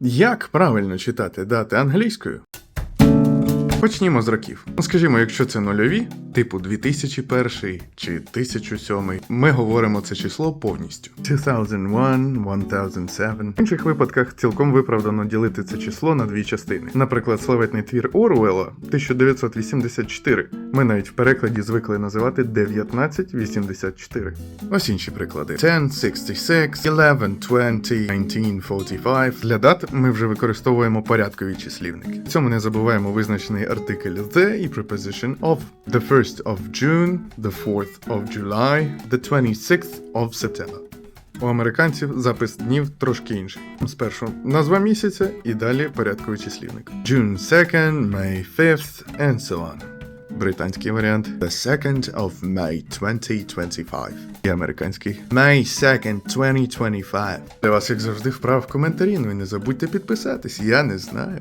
Як правильно читати дати англійською? Почнімо з років. Ну, скажімо, якщо це нульові, типу 2001 чи 1007, ми говоримо це число повністю. 2001, 1007. В інших випадках цілком виправдано ділити це число на дві частини. Наприклад, славетний твір Оруелла 1984. Ми навіть в перекладі звикли називати 1984. Ось інші приклади: 1066, 1120, 1945. Для дат ми вже використовуємо порядкові числівники. В цьому не забуваємо визначений артикль the і preposition of. The 1st of June, the 4th of July, the 26th of September. У американців запис днів трошки інший. Спершу назва місяця і далі порядковий числівник. June 2nd, May 5th, and so on. Британський варіант The 2nd of May 2025. І американський May 2nd 2025. Для вас, як завжди, вправ в коментарі. Ну і не забудьте підписатись, я не знаю.